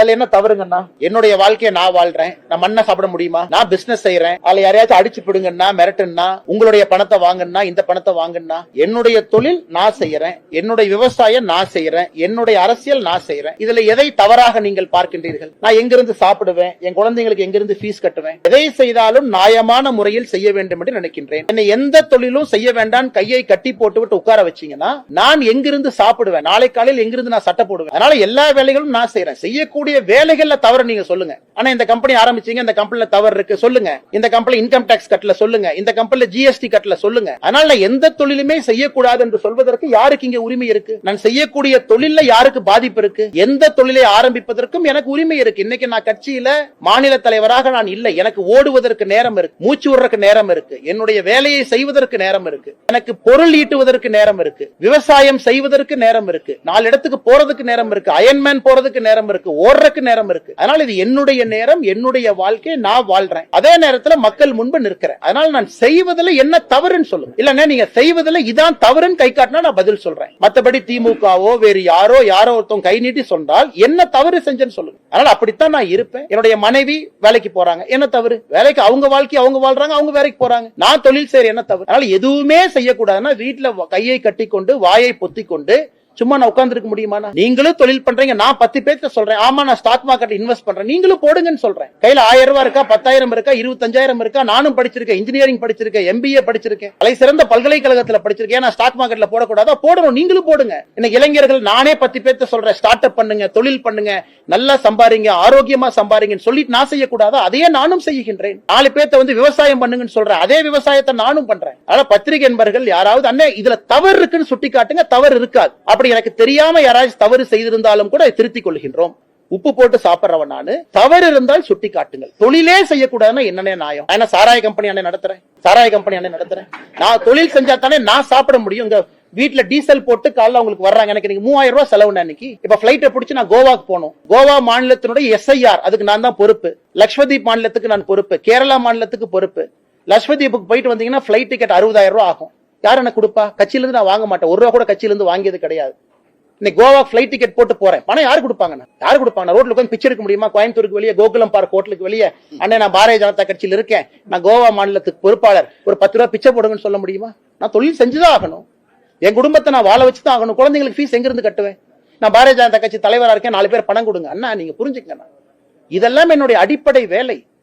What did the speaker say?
அதுல என்ன தவறுங்கன்னா என்னுடைய வாழ்க்கையை நான் வாழ்றேன். நான் மண்ணை சாப்பிட முடியுமா? நான் பிசினஸ் செய்யறேன் அதுல யாரையாச்சும் அடிச்சு பிடுங்கன்னா மிரட்டுன்னா உங்களுடைய பணத்தை வாங்குன்னா இந்த பணத்தை வாங்குன்னா என்னுடைய தொழில் நான் செய்யறேன் என்னுடைய விவசாயம் நான் செய்யறேன் என்னுடைய அரசியல் நான் செய்யறேன் இதுல எதை தவறாக நீங்கள் பார்க்கின்றீர்கள்? நான் எங்கிருந்து சாப்பிடுவேன்? என் குழந்தைங்களுக்கு எங்கிருந்து ஃபீஸ் கட்டுவேன்? எதை செய்தாலும் நியாயமான முறையில் செய்ய வேண்டும் என்று நினைக்கின்றேன். என்னை எந்த தொழிலும் செய்ய வேண்டாம் கையை கட்டி போட்டு விட்டு உட்கார வச்சீங்கன்னா நான் எங்கிருந்து சாப்பிடுவேன்? நாளை காலையில் எங்கிருந்து நான் சட்டை போடுவேன்? அதனால எல்லா வேலைகளும் நான் செய்யறேன் செய்யக்கூடிய வேலைகள்ல தவறு நீங்க சொல்லுங்க. ஆனா இந்த கம்பெனி ஆரம்பிச்சீங்க இந்த கம்பெனில தவறு இருக்கு சொல்லுங்க. இந்த கம்பெனி இன்கம் டாக்ஸ் கட்டல சொல்லுங்க. இந்த கம்பெனில ஜிஎஸ்டி கட்டல சொல்லுங்க. அதனால எந்த தொழிலுமே செய்யக்கூடாது என்று சொல்வதற்கு யாருக்கு இங்க உரிமை இருக்கு? நான் செய்யக்கூடிய தொழில்ல யாருக்கு பாதிப்பு இருக்கு? எந்த தொழிலை ஆரம்பிப்பதற்கும் எனக்கு உரிமை இருக்கு. இன்னைக்கு நான் கட்சியில மாநில தலைவராக நான் இல்லை. எனக்கு ஓடுவதற்கு நேரம் இருக்கு. மூச்சு விடுறதுக்கு நேரம் இருக்கு. என்னுடைய வேலையை செய்வதற்கு நேரம் இருக்கு. எனக்கு பொருள் ஈட்டுவதற்கு நேரம் இருக்கு. விவசாயம் செய்வதற்கு நேரம் இருக்கு. நாலு இடத்துக்கு போறதுக்கு நேரம் இருக்கு. அயன்மேன் போறதுக்கு நேரம் இருக்கு. ஓடுறதுக்கு நேரம் இருக்கு. அதனால இது என்னுடைய நேரம் என்னுடைய வாழ்க்கையை நான் வாழ்றேன். அதே நேரத்துல மக்கள் முன்பு நிற்கிறேன். அதனால நான் செய்வதில் என்ன தவறுன்னு சொல்லுங்க. இல்லைன்னா நீங்க செய்வதில் இதான் தவறுன்னு கை காட்டினா நான் பதில் சொல்றேன். மத்தபடி திமுகவோ வேறு யாரோ யாரோ ஒருத்தவங்க கை நீட்டி சொன்னால் என்ன தவறு செஞ்சேன்னு சொல்லுங்க. அதனால அப்படித்தான் நான் இருப்பேன். என்னுடைய மனைவி வேலைக்கு போறாங்க. என்ன தவறு? வேலைக்கு அவங்க வாழ்க்கை அவங்க வாழ்றாங்க அவங்க வேலைக்கு போறாங்க. நான் தொழில் செய்யற என்ன தவறு? அதனால எதுவுமே செய்யக்கூடாதுன்னா வீட்டுல கையை கட்டி கொண்டு வாயை பொத்தி கொண்டு சும்மா நான் உட்காந்துருக்க முடியுமா? நீங்களும் தொழில் பண்றீங்க நான் பத்து பேர்த்த சொல்றேன். ஆமா நான் ஸ்டாக் மார்க்கெட் இன்வெஸ்ட் பண்றேன். நீங்களும் போடுங்கன்னு சொல்றேன். கையில ஆயிரம் ரூபாய் இருக்கா பத்தாயிரம் இருக்கா இருபத்தஞ்சாயிரம் இருக்கா நானும் படிச்சிருக்கேன் இன்ஜினியரிங் படிச்சிருக்கேன் எம்பிஏ படிச்சிருக்கேன். அலை சிறந்த பல்கலைக்கழகத்துல படிச்சிருக்கேன். நான் ஸ்டாக் மார்க்கெட்ல போடக்கூடாதா. போடணும். நீங்களும் போடுங்க. இன்னைக்கு இளைஞர்கள் நானே பத்து பேர்த்த சொல்றேன் ஸ்டார்ட் அப் பண்ணுங்க தொழில் பண்ணுங்க நல்லா சம்பாரிங்க ஆரோக்கியமா சம்பாரிங்கன்னு சொல்லிட்டு நான் செய்யக்கூடாதா? அதையே நானும் செய்கின்றேன். நாலு பேர்த்த வந்து விவசாயம் பண்ணுங்கன்னு சொல்றேன். அதே விவசாயத்தை நானும் பண்றேன். அதனால பத்திரிகை என்பர்கள் யாராவது அண்ணே இதுல தவறு இருக்குன்னு சுட்டி காட்டுங்க தவறு இருக்காது. அப்படி எனக்கு தெரியாம யாராச்சும் தவறு செய்திருந்தாலும் கூட திருத்திக் கொள்கின்றோம். உப்பு போட்டு சாப்பிடுறவன் நானு. தவறு இருந்தால் சுட்டி காட்டுங்கள். தொழிலே செய்யக்கூடாதுன்னா என்னன்னே நியாயம். ஏன்னா சாராய கம்பெனி அண்ணன் நடத்துறேன்? சாராய கம்பெனி அண்ணன் நடத்துறேன். நான் தொழில் செஞ்சா தானே நான் சாப்பிட முடியும். இங்க வீட்ல டீசல் போட்டு காலைல உங்களுக்கு வர்றாங்க. எனக்கு இன்னைக்கு மூவாயிரம் ரூபாய் செலவு அன்னைக்கு இப்ப பிளைட்டை பிடிச்சி நான் கோவாக்கு போகணும். கோவா மாநிலத்தினுடைய எஸ்ஐஆர் அதுக்கு நான் தான் பொறுப்பு. லக்ஷ்மதீப் மாநிலத்துக்கு நான் பொறுப்பு. கேரளா மாநிலத்துக்கு பொறுப்பு. லக்ஷ்மதீப்புக்கு போயிட்டு வந்தீங்கன்னா பிளைட் டிக்கெட் அறுபதாயிரம் ரூபாய் ஆகும். யார் எனக்கு கொடுப்பா? கட்சியிலேருந்து நான் வாங்க மாட்டேன். ஒரு ரூபா கூட கட்சியிலிருந்து வாங்கியது கிடையாது. இன்னைக்கு கோவா ஃபிளைட் டிக்கெட் போட்டு போறேன். பணம் யாரு கொடுப்பாங்க யார் கொடுப்பாங்க ரோட்ல உட்காந்து பிச்சை எடுக்க முடியுமா? கோயம்புத்தூருக்கு வெளியே கோகுலம் பார்க் ஹோட்டலுக்கு வெளியே. அண்ணே நான் பாரதிய ஜனதா கட்சியில் இருக்கேன். நான் கோவா மாநிலத்துக்கு பொறுப்பாளர். ஒரு பத்து ரூபா பிச்சை போடுங்கன்னு சொல்ல முடியுமா? நான் தொழில் செஞ்சுதான் ஆகணும். என் குடும்பத்தை நான் வாழ வச்சு தான் ஆகணும். குழந்தைங்களுக்கு ஃபீஸ் எங்கிருந்து கட்டுவேன்? நான் பாரதிய ஜனதா கட்சி தலைவராக இருக்கேன். நாலு பேர் பணம் கொடுங்க. அண்ணா நீங்க புரிஞ்சுக்கங்க இதெல்லாம் என்னுடைய அடிப்படை வேலை.